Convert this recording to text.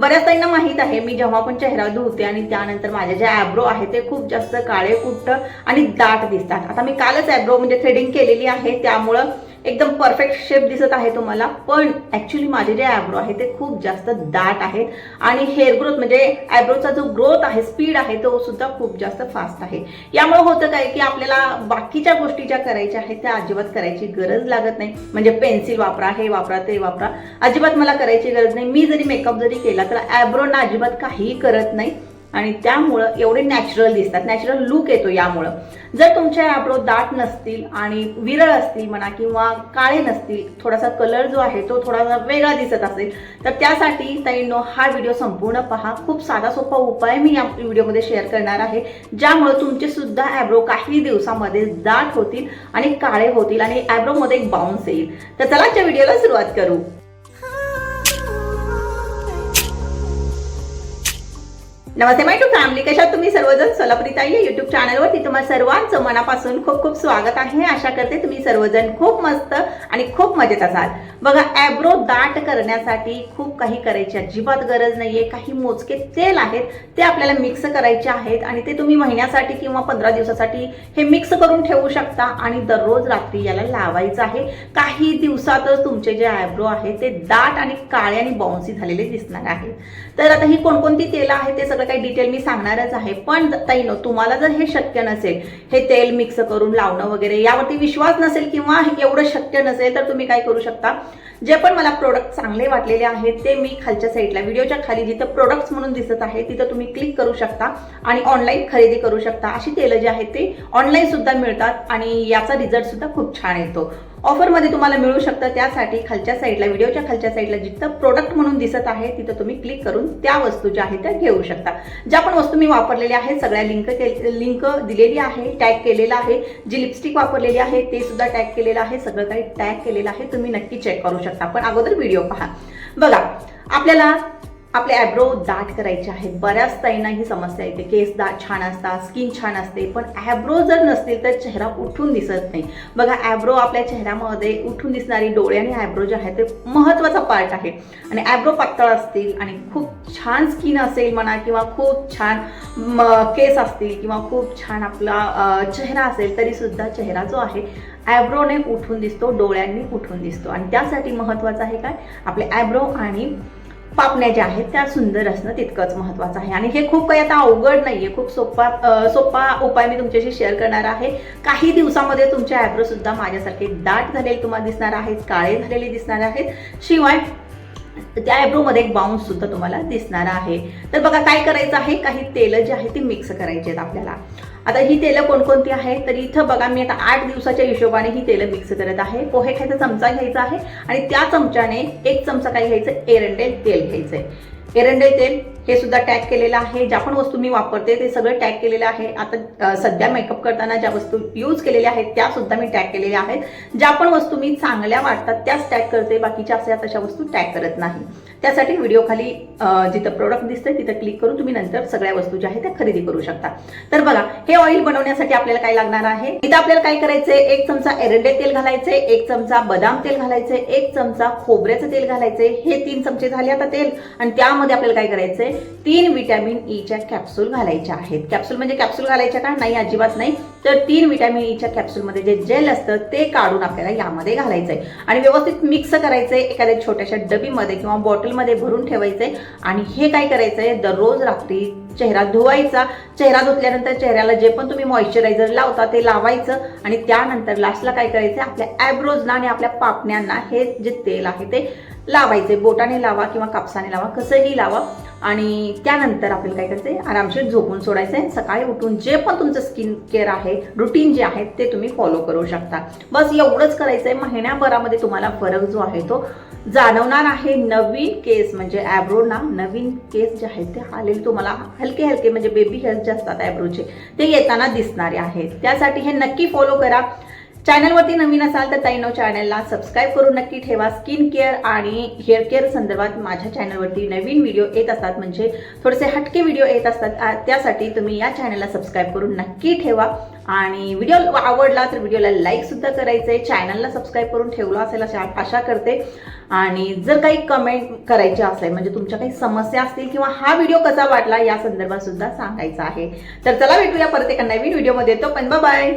बऱ्याच ताईंना माहीत आहे मी जेव्हा पण चेहरा धुते आणि त्यानंतर माझे जे ॲब्रो आहे ते खूप जास्त काळे कुट्ट आणि दाट दिसतात. आता मी कालच ॲब्रो म्हणजे थ्रेडिंग केलेली आहे त्यामुळं एकदम परफेक्ट शेप दिसत आहे तुम्हाला. पण ॲक्च्युली माझे जे आयब्रो आहे ते खूप जास्त दाट आहेत. आणि हेअर ग्रोथ म्हणजे आयब्रोचा जो ग्रोथ आहे स्पीड आहे तो सुद्धा खूप जास्त फास्ट आहे. यामुळे होतं काय की आपल्याला बाकीच्या गोष्टी ज्या करायच्या आहेत त्या अजिबात करायची गरज लागत नाही. म्हणजे पेन्सिल वापरा हे वापरा ते वापरा. अजिबात मला करायची गरज नाही. मी जरी मेकअप जरी केला तर ॲब्रोना अजिबात काहीही करत नाही. आणि त्यामुळं एवढे नॅचरल दिसतात. नॅचरल लुक येतो यामुळं. जर तुमच्या ॲब्रो दाट नसतील आणि विरळ असतील म्हणा किंवा काळे नसतील थोडासा कलर जो आहे तो थोडासा वेगळा दिसत असेल तर त्यासाठी ताईंनो हा व्हिडिओ संपूर्ण पहा. खूप साधा सोपा उपाय मी या व्हिडिओमध्ये शेअर करणार आहे. ज्यामुळं तुमचे सुद्धा ॲब्रो काही दिवसामध्ये दाट होतील आणि काळे होतील आणि ॲब्रोमध्ये एक बाउन्स येईल. तर चला आजच्या व्हिडिओला सुरुवात करू. नमस्ते माय टू फॅमिली कशा तुम्ही सर्वजण? सोलापुरी ताई युट्यूब चॅनलवरती तुम्हाला सर्वांचं मनापासून खूप खूप स्वागत आहे. आशा करते तुम्ही सर्वजण खूप मस्त आणि खूप मजेत असाल. बघा ॲब्रो दाट करण्यासाठी खूप काही करायची अजिबात गरज नाहीये. काही मोजके तेल आहेत ते आपल्याला मिक्स करायचे आहेत आणि ते तुम्ही महिन्यासाठी किंवा पंधरा दिवसासाठी हे मिक्स करून ठेवू शकता आणि दररोज रात्री याला लावायचं आहे. काही दिवसातच तुमचे जे ॲब्रो आहे ते दाट आणि काळे आणि बाउन्सी झालेले दिसणार आहेत तर आता ही कोणकोणती तेलं आहेत ते सगळं काही डिटेल मी सांगणारच आहे. पण ताईनो तुम्हाला जर हे शक्य नसेल हे तेल मिक्स करून लावणं वगैरे यावरती विश्वास नसेल किंवा एवढं शक्य नसेल तर तुम्ही काय करू शकता? जे पण मला प्रोडक्ट चांगले वाटलेले आहेत ते मी खालच्या साईडला व्हिडिओच्या खाली जिथं प्रोडक्ट्स म्हणून दिसत आहे तिथं तुम्ही क्लिक करू शकता आणि ऑनलाईन खरेदी करू शकता. अशी तेलं जी आहेत ते ऑनलाईन सुद्धा मिळतात आणि याचा रिझल्ट सुद्धा खूप छान येतो. ऑफरमध्ये तुम्हाला मिळू शकतं त्यासाठी खालच्या साईडला व्हिडिओच्या खालच्या साईडला जिथं प्रोडक्ट म्हणून दिसत आहे तिथं तुम्ही क्लिक करून त्या वस्तू ज्या आहेत त्या घेऊ शकता. ज्या पण वस्तू मी वापरलेल्या आहेत सगळ्या लिंक लिंक दिलेली आहे टॅग केलेला आहे. जी लिपस्टिक वापरलेली आहे ते सुद्धा टॅग केलेलं आहे सगळं काही टॅग केलेलं आहे तुम्ही नक्की चेक करू शकता. पण अगोदर व्हिडिओ पहा. बघा आपल्याला आपले ॲब्रो दाट करायचे आहेत बऱ्याच ताईंना ही समस्या येते. केस दाट छान असतात स्किन छान असते. पण ॲब्रो जर नसतील तर चेहरा उठून दिसत नाही. बघा ॲब्रो आपल्या चेहऱ्यामध्ये उठून दिसणारी डोळे आणि ॲब्रो जे आहे ते महत्त्वाचा पार्ट आहे. आणि ॲब्रो पातळ असतील आणि खूप छान स्किन असेल म्हणा किंवा खूप छान म, केस असतील किंवा खूप छान आपला चेहरा असेल तरी सुद्धा चेहरा जो आहे ॲब्रोने उठून दिसतो डोळ्यांनी उठून दिसतो. आणि त्यासाठी महत्त्वाचं आहे काय? आपले ॲब्रो आणि पापण्या ज्या आहेत त्या सुंदर असणं तितकंच महत्त्वाचं आहे. आणि हे खूप काही आता अवघड नाहीये. खूप सोपा सोपा उपाय मी तुमच्याशी शेअर करणार आहे. काही दिवसामध्ये तुमचे ॲब्रो सुद्धा माझ्यासारखे दाट झालेले तुम्हाला दिसणार आहेत काळे झालेले दिसणार आहेत. शिवाय त्या आयब्रोमध्ये एक बाउन्स सुद्धा तुम्हाला दिसणार आहे. तर बघा काय करायचं आहे? काही तेलं जे आहे ते मिक्स करायचे आहेत आपल्याला. आता ही तेलं कोणकोणती आहेत तर इथं बघा मी आता आठ दिवसाच्या हिशोबाने ही तेलं मिक्स करत आहे. पोहे खायचा चमचा घ्यायचा आहे आणि त्या चमच्याने एक चमचा काय घ्यायचं? एरंडेल तेल घ्यायचं आहे एरंडेल तेल हे सुद्धा टॅग केलेलं आहे. ज्या पण वस्तू मी वापरते ते सगळं टॅग केलेलं आहे. आता सध्या मेकअप करताना ज्या वस्तू यूज केलेल्या आहेत त्या सुद्धा मी टॅग केलेल्या आहेत. ज्या पण वस्तू मी चांगल्या वाटतात त्याच टॅग करते. बाकीच्या अशा तशा वस्तू टॅग करत नाही. त्यासाठी व्हिडिओ खाली जिथं प्रोडक्ट दिसतंय तिथं क्लिक करून तुम्ही नंतर सगळ्या वस्तू ज्या आहेत त्या खरेदी करू शकता. तर बघा हे ऑइल बनवण्यासाठी आपल्याला काय लागणार आहे? इथं आपल्याला काय करायचंय? एक चमचा एरंडे तेल घालायचंय एक चमचा बदाम तेल घालायचंय एक चमचा खोबऱ्याचं तेल घालायचंय. हे तीन चमचे झाले आता तेल. आणि त्यामध्ये आपल्याला काय करायचंय? तीन विटॅमिन ईच्या कॅप्सूल घालायच्या आहेत. कॅप्सूल म्हणजे कॅप्सूल घालायच्या का? नाही अजिबात नाही. तर तीन विटॅमिन ईच्या कॅप्सूलमध्ये जे जेल असतं ते काढून आपल्याला यामध्ये घालायचंय. आणि व्यवस्थित मिक्स करायचंय एखाद्या छोट्याशा डबीमध्ये किंवा बॉटल बॉटलमध्ये भरून ठेवायचंय. आणि हे काय करायचंय? दररोज रात्री चेहरा धुवायचा. चेहरा धुतल्यानंतर चेहऱ्याला जे पण तुम्ही मॉइश्चरायझर लावता ते लावायचं. आणि त्यानंतर लास्टला काय करायचं आपल्या ॲब्रोजना आणि आपल्या पापण्यांना हे जे तेल आहे ते लावायचे बोटाने लावा किंवा कापसाने लावा कसंही लावा. आणि त्यानंतर आपल्याला काय करायचंय? आरामशीर झोपून सोडायचं आहे सकाळी उठून जे पण तुमचं स्किन केअर आहे रुटीन जे आहे ते तुम्ही फॉलो करू शकता. बस एवढंच करायचं आहे महिन्याभरामध्ये तुम्हाला फरक जो आहे तो जाणवणार आहे. नवीन केस म्हणजे ॲब्रोना नवीन केस जे आहेत ते आलेले तुम्हाला हलके हलके म्हणजे बेबी हेअर्स जे असतात ॲब्रोचे ते येताना दिसणारे आहेत. त्यासाठी हे नक्की फॉलो करा. चॅनलवरती नवीन असाल तर ताई नऊ चॅनलला सबस्क्राईब करून नक्की ठेवा. स्किन केअर आणि हेअर केअर संदर्भात माझ्या चॅनलवरती नवीन व्हिडिओ येत असतात. म्हणजे थोडेसे हटके व्हिडिओ येत असतात. त्यासाठी तुम्ही या चॅनलला सबस्क्राईब करून नक्की ठेवा. आणि व्हिडिओ आवडला तर व्हिडिओला लाईक सुद्धा करायचं आहे चॅनलला सबस्क्राईब करून ठेवलं असेल अशा आशा करते. आणि जर काही कमेंट करायचे असेल म्हणजे तुमच्या काही समस्या असतील किंवा हा व्हिडिओ कसा वाटला या संदर्भात सुद्धा सांगायचा आहे. तर चला भेटूया परत एका नवीन व्हिडिओमध्ये तो पण बाय